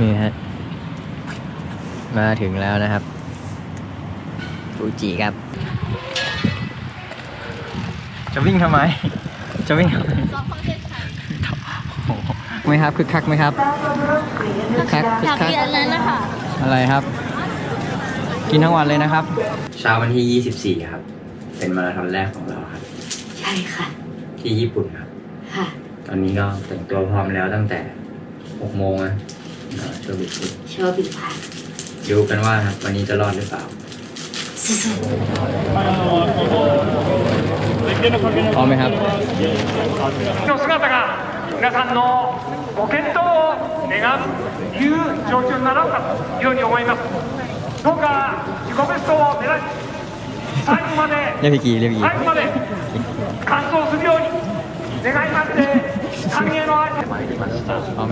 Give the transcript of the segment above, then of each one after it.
นี่ฮะ มาถึงแล้วนะครับ ฟูจิครับ จะวิ่งทำไม จะวิ่งทำไมโอ้โหไม่ครับคึกคักไหมครับคึกคักคึอกยากคัก เรียนนั้นนะคะอะไรครับ กินทั้งวันเลยนะครับ เช้าวันที่ 24 ครับ เป็นมาราธอนแรกของเราครับ ใช่ค่ะ ที่ญี่ปุ่นครับ ค่ะ ตอนนี้ก็แต่งตัวพร้อมแล้วตั้งแต่ 6 โมงนะ เอ่อช่วงบิด โชว์บิดผ่าน ดูกันว่าครับวันนี้จะรอดหรือเปล่า สู้ พร้อมไหมครับ の姿が皆さんのご健闘を願うという状況になろうかというふうに思いますどうか自己ベストを目指し最後まで เรียกพี่กีเรียกพี่กี 最後まで完走するように願いまして歓迎の挨拶 พร้อมไ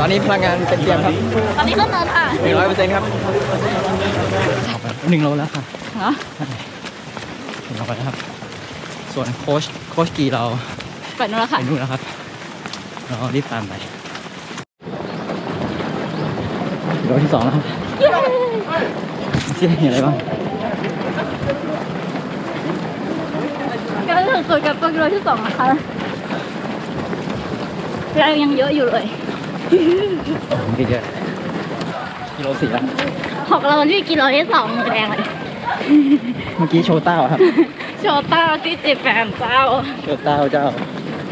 ตอนนี้พลังงานเป็นเตียมครับ ตอนนี้ก็เนินค่ะหนึ่งร้อยเปอร์เซ็นต์ครับหนึ่งโลแล้วค่ะเหรอหนึ่งไปแล้วครับ ส่วนโค้ชโค้ชกีเราไปนู่นแล้วค่ะไปนู่นแล้วครับ เรารีบตามไปรอลที่สองแล้วครับเสี่อเห็นอะไรบ้างก็ถึงจุดกับตัวกิโลที่สองนะคะ แรงยังเยอะอยู่เลยไม่เยอะกิโลสี่แล้วหกเราที่กิโลที่สองมือแดงเลย เมื่อกี้โชว์เต้าครับ โชต้าที่เจ็บแฟนเจ้า โชว์เต้าเจ้า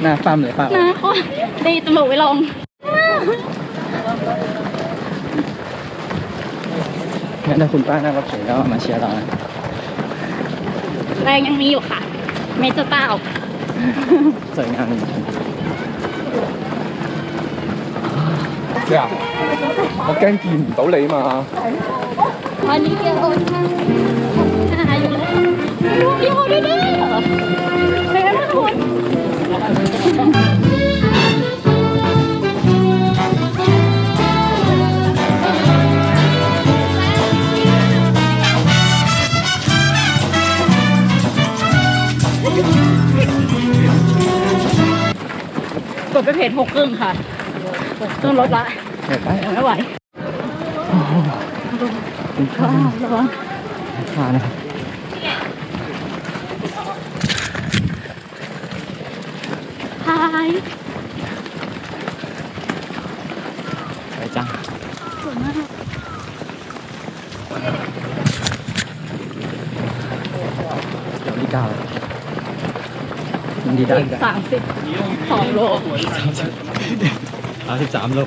หน้าฟั่มเลยเปล่านะโคตรดีจมูกไว้ลงงั้นถ้าคุณป้านั่งรับเฉยก็มาเชียร์เรานะแรงยังมีอยู่ค่ะ เมจะเต้าสวยงามจริง 咩啊？我惊见唔到你嘛。 วันนี้เกียร์โอนค่ะหาอยู่เลยพี่โอนด้วยเด้อไปกันนะคุณ กดไปเพจหกครึ่งค่ะ ต้องลดละเห็นไหมไม่ไหวคุณค่าระวังค่านะครับพายไปจ้าสวยมากเดี๋ยวที่เก้าเลยยินดีได้อีกสามสิบสองโลสามสิบสามโล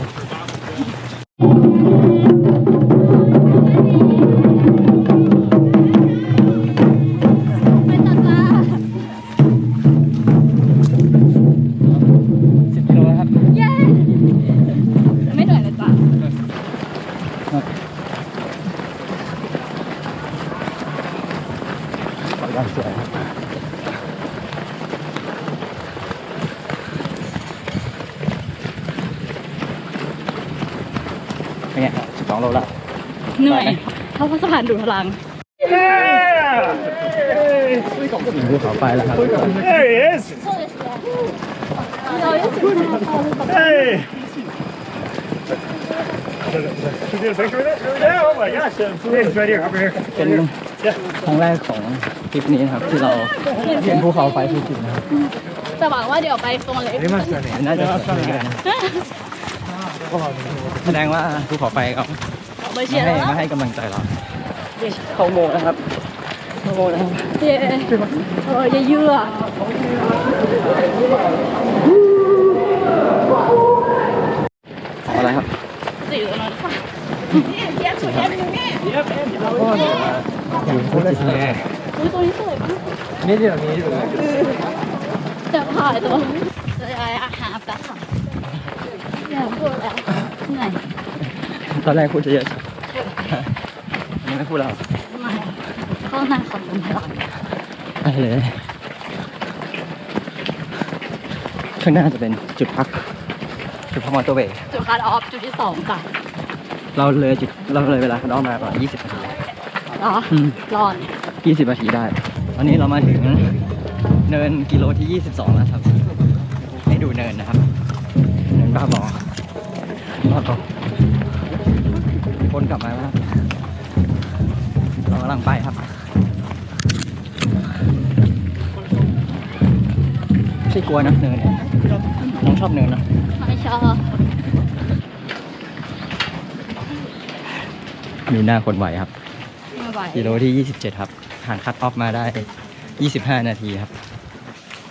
ไปตัดจ้าสิบกิโลนะครับ เย้ไม่เหนื่อยเลยจ้ะขอการสวยครับ 2 โลละ เหนื่อย เข้าพัสถานดูพลังภูเขาไปแล้วครับ There he is. เป็นครั้งแรกของทริปนี้ครับ ที่เราเห็นภูเขาไฟจริงๆนะครับแต่หวังว่าเดี๋ยวไปตรงเล็ก น่าจะสวยกัน แสดงว่าภูเขาไฟเขาไปมาเชียร์ให้แล้วมาให้กำลังใจเราเข้าโมงนะครับเข้าโมงนะครับเย้เอออย่าเยื่อขออะไรครับจิ๋วนะค่ะอยู่ฟูจิแน่อุ้ยตัวนี้สวยมากนี่เดี๋ยวนี้อยู่จะถ่ายตัวจะอะไรอาหารแป๊บค่ะ อย่าพูดแล้วเหนื่อยตอนแรกพูดจะเยอะอันนี้ไม่พูดแล้วไม่ข้างหน้าขับรถไม่ได้ไปเลยข้างหน้าจะเป็นจุดพัก จุดพักมอเตอร์เวย์จุดคัดออฟจุดที่สองจ้ะเราเลยจุดเราเลยเวลาคันออกมาประมาณ20นาทีเหรออืมรอด20นาทีได้ตอนนี้เรามาถึงเนินกิโลที่ 22 แล้วครับ ให้ดูเนินนะครับ ลัวนะเนินเนี่ยน้องชอบเนินนะไม่ชอบดูหน้าคนไหวครับไม่ไหวกิโลที่ 27 ครับผ่านคัตออฟมาได้ 25 นาทีครับ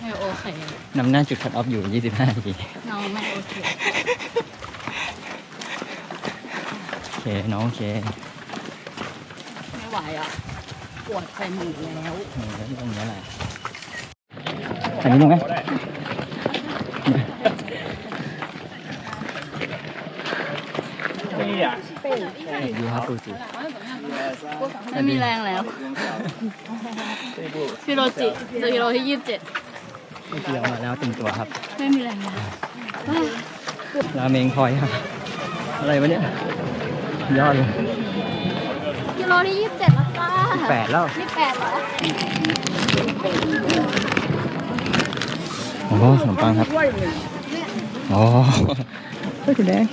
ไม่โอเคนำหน้าจุดคัตออฟอยู่ 25 นาทีน้องไม่โอเคโอเคน้องโอเคไม่ไหวอะปวดไปหมดแล้วเออแล้วตรงนี้แหละอันนี้ลงไหม ดูครับดูสิไม่มีแรงแล้วกิโลจิกิโลที่ยี่สิบเจ็ดเมื่อกี้เอามาแล้วเต็มตัวครับ ไม่มีแรงแล้วราเมงพลอยครับ อะไรวะเนี่ย ยอดเลยกิโลที่ยี่สิบเจ็ดแล้วจ้าแปดแล้วนี่แปดเหรอ โอ้โหขนมปังครับโอ้เฮ้ยคุณแดง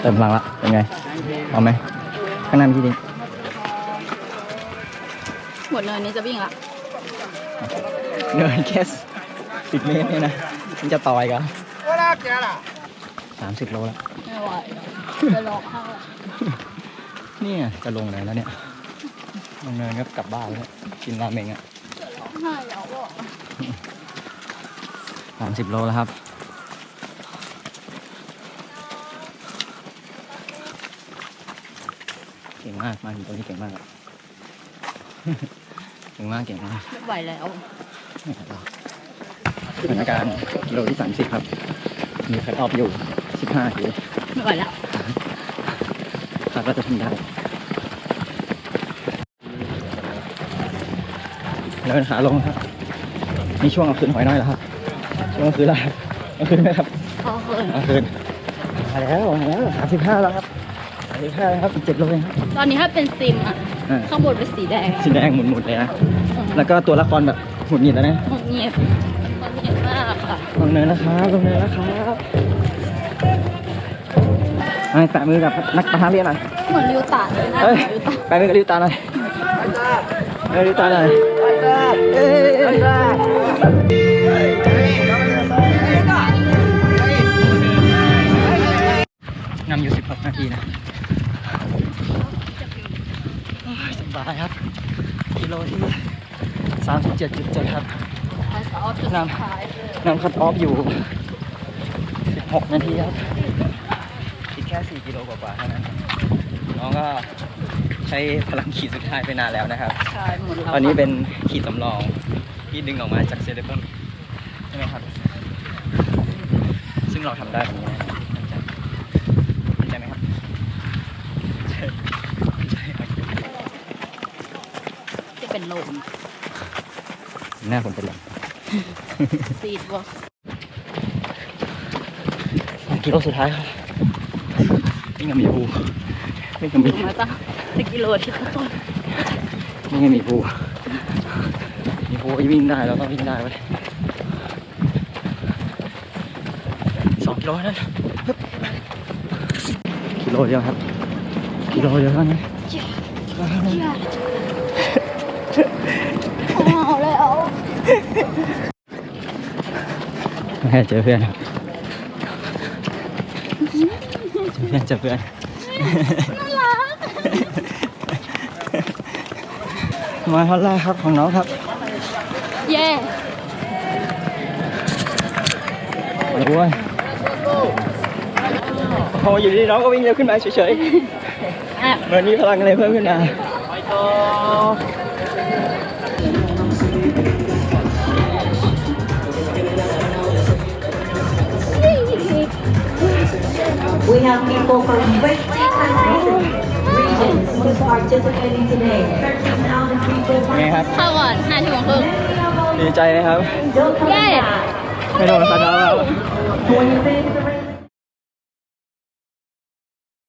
เติมพลังละ เป็นไง เอาไหม ข้างหน้ามีที่ดิ้งหมดเลยนี้จะวิ่งละ เนินแค่สิบเมตรเนี่ยนะ มันจะต่อยกันสามสิบโลแล้วไม่ไหวจะร้องไห้เนี่ย จะลงเลยแล้วเนี่ย ลงเนินก็กลับบ้านแล้วเนี่ยกินราเมงอะร้องไห้แล้วอะสามสิบโลแล้วครับ เก่งมากมาถึงตรงนี้เก่งมากอะเก่งมากเก่งมากไม่ไหวแล้วสถานการณ์กิโลที่สามสิบครับ มีคัดออฟอยู่สิบห้าทีไม่ไหวแล้วคาดว่าจะทำได้ เดินขาลงครับนี่ช่วงเอาคืนหอยน้อยแล้วครับช่วงเอาคืนละเอาคืนไหมครับพอเขินเอาคืนมาแล้วมาแล้วสามสิบห้าแล้วครับสามสิบห้าแล้วครับอีกเจ็ดโลเองครับตอนนี้ถ้าเป็นซิมอะอ่าข้างบนเป็นสีแดงสีแดงหมุนๆเลยนะแล้วก็ตัวละครแบบหมุนหงิดแล้วนะหงุดหงิดหงุดหงิดมากค่ะลงเนินแล้วครับลงเนินแล้วครับไอ้แตะมือกับนักประธานเรียนหน่อยเหมือนริวตาเลยนะเอ้ยริวตา แปะมือกับริวตาหน่อยเอ้ยริวตาหน่อยเอ้ย นำอยู่ 16 นาทีนะสบายครับ กิโลที่ 37.7 ครับน้ำนำคัดออฟอยู่ 16 นาทีครับ อีกแค่ 4 กิโลกว่าๆเท่านั้นน้องก็ ใช้พลังขีดสุดท้ายไปนานแล้วนะครับ ใช่หมดแล้วตอนนี้เป็นขีดสำรองที่ดึงออกมาจากเซเลบ u มใช่ไหมครับ ซึ่งเราทำได้ตรงนี้นะครับมั่นใจมั่นใจไหมครับใช่ใช่ครับจะเป็นลมหน้าผมเป็นลมซีดวะกิโลสุดท้ายครับวิ่งกับหมีภูวิ่งกับหมีมาตั้ง สิกิโลที่ต้นวิ่งกับหมีภูหมีภูวิ่งได้เราต้องวิ่งได้ไว้ยสองกิโลนั่นฮึบกิโลเดียวครับ กิโลเดียวเท่านั้นเอาเลยเอาแม่เจอเพื่อนครับเจอเพื่อนเจอเพื่อน น่ารัก มาท่อนแรกครับของน้องครับ เย่โอ้ยพออยู่ดีน้องก็วิ่งเร็วขึ้นมาเฉยอะๆเหมือนมีพลังอะไรเพิ่มขึ้นมา have people from 20 countries and regions who's participating today. 13,000 people ไงครับ เข้าก่อนห้าชั่วโมงครึ่งดีใจนะครับ Don't come Yay. back. ไม่โดนคาถาแล้ว